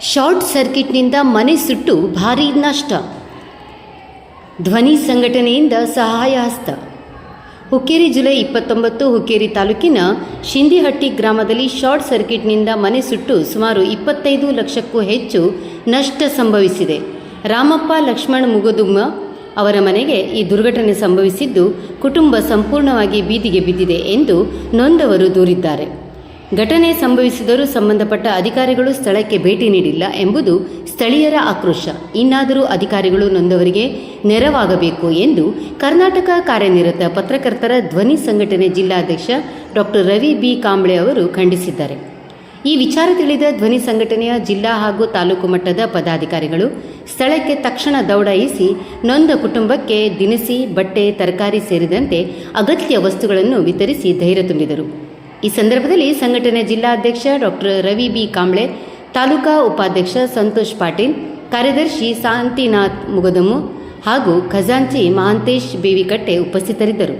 Short ಸರ್ಕಿಟ್ನಿಂದ ಮನೆ ಸುಟ್ಟು ಭಾರೀ ನಷ್ಟ. ಧ್ವನಿ ಸಂಘಟನೆಯಿಂದ ಸಹಾಯ ಹಸ್ತ. ಹುಕ್ಕೇರಿ ಜುಲೈ ಇಪ್ಪತ್ತೊಂಬತ್ತು ಹುಕ್ಕೇರಿ ತಾಲೂಕಿನ ಶಿಂದಿಹಟ್ಟಿ ಗ್ರಾಮದಲ್ಲಿ ಶಾರ್ಟ್ ಸರ್ಕಿಟ್ನಿಂದ ಮನೆ ಸುಟ್ಟು ಸುಮಾರು ಇಪ್ಪತ್ತೈದು ಲಕ್ಷಕ್ಕೂ ಹೆಚ್ಚು ನಷ್ಟ ಸಂಭವಿಸಿದೆ. ರಾಮಪ್ಪ ಲಕ್ಷ್ಮಣ್ ಮುಗದುಮ್ಮ ಅವರ ಮನೆಗೆ ಈ ದುರ್ಘಟನೆ ಸಂಭವಿಸಿದ್ದು ಕುಟುಂಬ ಸಂಪೂರ್ಣವಾಗಿ ಬೀದಿಗೆ ಬಿದ್ದಿದೆ ಎಂದು ನೊಂದವರು ದೂರಿದ್ದಾರೆ. ಘಟನೆ ಸಂಭವಿಸಿದರೂ ಸಂಬಂಧಪಟ್ಟ ಅಧಿಕಾರಿಗಳು ಸ್ಥಳಕ್ಕೆ ಭೇಟಿ ನೀಡಿಲ್ಲ ಎಂಬುದು ಸ್ಥಳೀಯರ ಆಕ್ರೋಶ. ಇನ್ನಾದರೂ ಅಧಿಕಾರಿಗಳು ನೊಂದವರಿಗೆ ನೆರವಾಗಬೇಕು ಎಂದು ಕರ್ನಾಟಕ ಕಾರ್ಯನಿರತ ಪತ್ರಕರ್ತರ ಧ್ವನಿ ಸಂಘಟನೆ ಜಿಲ್ಲಾಧ್ಯಕ್ಷ ಡಾಕ್ಟರ್ ರವಿ ಬಿ ಕಾಂಬ್ಳೆ ಅವರು ಖಂಡಿಸಿದ್ದಾರೆ. ಈ ವಿಚಾರ ತಿಳಿದ ಧ್ವನಿ ಸಂಘಟನೆಯ ಜಿಲ್ಲಾ ಹಾಗೂ ತಾಲೂಕು ಮಟ್ಟದ ಪದಾಧಿಕಾರಿಗಳು ಸ್ಥಳಕ್ಕೆ ತಕ್ಷಣ ದೌಡಾಯಿಸಿ ನೊಂದ ಕುಟುಂಬಕ್ಕೆ ದಿನಸಿ, ಬಟ್ಟೆ, ತರಕಾರಿ ಸೇರಿದಂತೆ ಅಗತ್ಯ ವಸ್ತುಗಳನ್ನು ವಿತರಿಸಿ ಧೈರ್ಯ ತುಂಬಿದರು. ಈ ಸಂದರ್ಭದಲ್ಲಿ ಸಂಘಟನೆ ಜಿಲ್ಲಾಧ್ಯಕ್ಷ ಡಾಕ್ಟರ್ ರವಿ ಬಿ. ಕಾಂಬ್ಳೆ, ತಾಲೂಕಾ ಉಪಾಧ್ಯಕ್ಷ ಸಂತೋಷ್ ಪಾಟೀಲ್, ಕಾರ್ಯದರ್ಶಿ ಶಾಂತಿನಾಥ್ ಮುಗದಮು ಹಾಗೂ ಖಜಾಂಚಿ ಮಹಾಂತೇಶ್ ಬೇವಿಕಟ್ಟೆ ಉಪಸ್ಥಿತರಿದ್ದರು.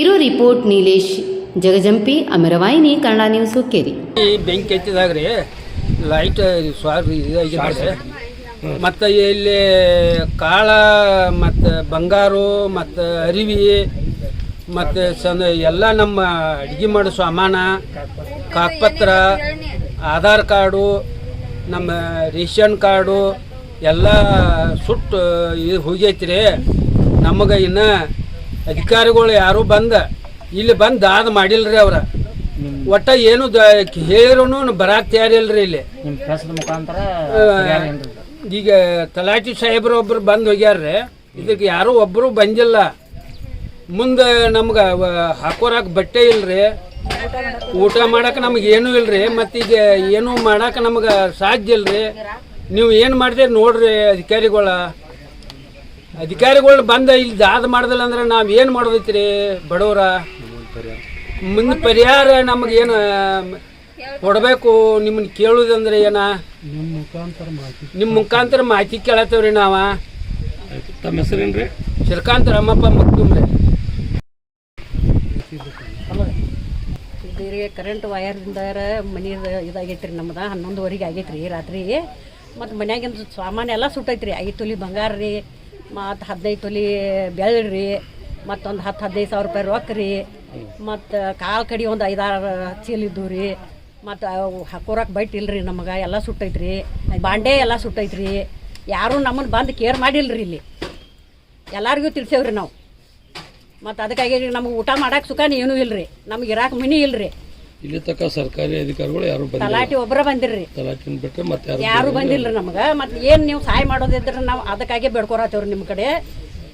ಇರೋ ರಿಪೋರ್ಟ್ ನೀಲೇಶ್. ಜಗಜಂಪಿ ಅಮರವಾಹಿನಿ ಕನ್ನಡ ನ್ಯೂಸ್ ಹುಕ್ಕೇರಿ. ಈ ಬೆಂಕಿ ಹಚ್ಚಿದಾಗ ರೀ ಲೈಟ್ ಸ್ವಾರ್ ಇದಾಗಿದೆ ಮತ್ತು ಇಲ್ಲಿ ಕಾಳ ಮತ್ತು ಬಂಗಾರು ಮತ್ತು ಅರಿವಿ ಮತ್ತು ಚಂದ ಎಲ್ಲ ನಮ್ಮ ಅಡುಗೆ ಮಾಡೋ ಸಾಮಾನ ಕಾಗಪತ್ರ ಆಧಾರ್ ಕಾರ್ಡು ನಮ್ಮ ರೇಷನ್ ಕಾರ್ಡು ಎಲ್ಲ ಸುಟ್ಟು ಇದು ಹೋಗೈತಿ ರೀ ನಮಗೆ ಇನ್ನು ಅಧಿಕಾರಿಗಳು ಯಾರೂ ಬಂದ ಇಲ್ಲಿ ಬಂದು ದಾದ ಮಾಡಿಲ್ರಿ ಅವ್ರ. ಒಟ್ಟ ಏನು ಹೇಳಿರೋನು ಬರಾಕ್ ತಯಾರಿಲ್ರಿ ಇಲ್ಲಿ. ಈಗ ತಲಾಟಿ ಸಾಹೇಬ್ರು ಒಬ್ರು ಬಂದು ಹೋಗ್ಯಾರ್ರಿ. ಇದಕ್ಕೆ ಯಾರೂ ಒಬ್ಬರು ಬಂದಿಲ್ಲ. ಮುಂದೆ ನಮ್ಗೆ ಹಾಕೋರಾಕ ಬಟ್ಟೆ ಇಲ್ರಿ. ಊಟ ಮಾಡಕ್ಕೆ ನಮ್ಗೆ ಏನೂ ಇಲ್ರಿ. ಮತ್ತೀಗ ಏನು ಮಾಡಕ್ಕೆ ನಮ್ಗೆ ಸಾಧ್ಯ ಇಲ್ರಿ. ನೀವು ಏನು ಮಾಡ್ತೀರಿ ನೋಡ್ರಿ ಅಧಿಕಾರಿಗಳ. ಅಧಿಕಾರಿಗಳು ಬಂದ ಇಲ್ಲಿ ದಾದ ಮಾಡ್ದಲ್ಲ ಅಂದ್ರೆ ನಾವು ಏನು ಮಾಡೋದೈತ್ರಿ ಬಡವರ? ಮುಂದೆ ಪರಿಹಾರ ನಮಗೇನು ಕೊಡಬೇಕು ನಿಮ್ಮನ್ನ ಕೇಳುದಂದ್ರೆ ಏನ? ನಿಮ್ಮ ಮುಖಾಂತರ ಮಾಹಿತಿ ಕೇಳತ್ತೇವ್ರಿ ನಾವ. ತಮ್ಮ ಹೆಸರೇನ್ರಿ? ಶ್ರೀಕಾಂತ್ ರಾಮಪ್ಪ ಮಕ್ತುಮ್ರಿ ಇದು ಕರೆಂಟ್ ವಯರ್ದಿಂದ ಮನಿ ಇದಾಗೈತೆ ರೀ ನಮ್ದು ಹನ್ನೊಂದುವರೆಗೆ ಆಗೈತೆ ರೀ ರಾತ್ರಿ. ಮತ್ತು ಮನ್ಯಾಗಿಂದ ಸಾಮಾನು ಎಲ್ಲ ಸುಟ್ಟೈತೆ ರೀ ಐದು ತೊಲಿ ಬಂಗಾರ ರೀ ಮತ್ತು ಹದಿನೈದು ತೊಲಿ ಬೆಳ್ಳಿ ರೀ ಮತ್ತೊಂದು ಹತ್ತು ಹದಿನೈದು ಸಾವಿರ ರೂಪಾಯಿ ರೊಕ್ಕ ರೀ. ಮತ್ತು ಕಾಲು ಕಡಿ ಒಂದು ಐದಾರು ಚೀಲ ಇದ್ದು ರೀ. ಮತ್ತು ಹಾಕೋರಕ್ಕೆ ಬೈಟ್ ಇಲ್ರಿ ನಮಗೆ ಎಲ್ಲ ಸುಟ್ಟೈತೆ ರೀ ಬಾಂಡೆ ಎಲ್ಲ ಸುಟ್ಟೈತೆ ರೀ ಯಾರೂ ನಮ್ಮನ್ನು ಬಂದು ಕೇರ್ ಮಾಡಿಲ್ರಿ ಇಲ್ಲಿ. ಎಲ್ಲರಿಗೂ ತಿಳಿಸೇವ್ರಿ ನಾವು. ಮತ್ತು ಅದಕ್ಕಾಗಿ ನಮ್ಗೆ ಊಟ ಮಾಡಕ್ಕೆ ಸುಖಾನ ಏನೂ ರೀ ನಮ್ಗೆ ಇರಾಕ ಮನಿ ಇಲ್ರಿ. ಇಲ್ಲಿ ತಕ್ಕ ಸರ್ಕಾರಿ ಅಧಿಕಾರಿಗಳು ಯಾರು ತಲಾಟಿ ಒಬ್ಬರ ಬಂದಿರ್ರಿ. ತಲಾಟಿ ಬಿಟ್ಟರೆ ಮತ್ತೆ ಯಾರು ಬಂದಿಲ್ಲ. ರೀ ನಮ್ಗೆ. ಮತ್ತು ಏನು ನೀವು ಸಹಾಯ ಮಾಡೋದಿದ್ರೆ ನಾವು ಅದಕ್ಕಾಗಿ ಬೇಡ್ಕೊರತ್ತೇವ್ರಿ ನಿಮ್ಮ ಕಡೆ.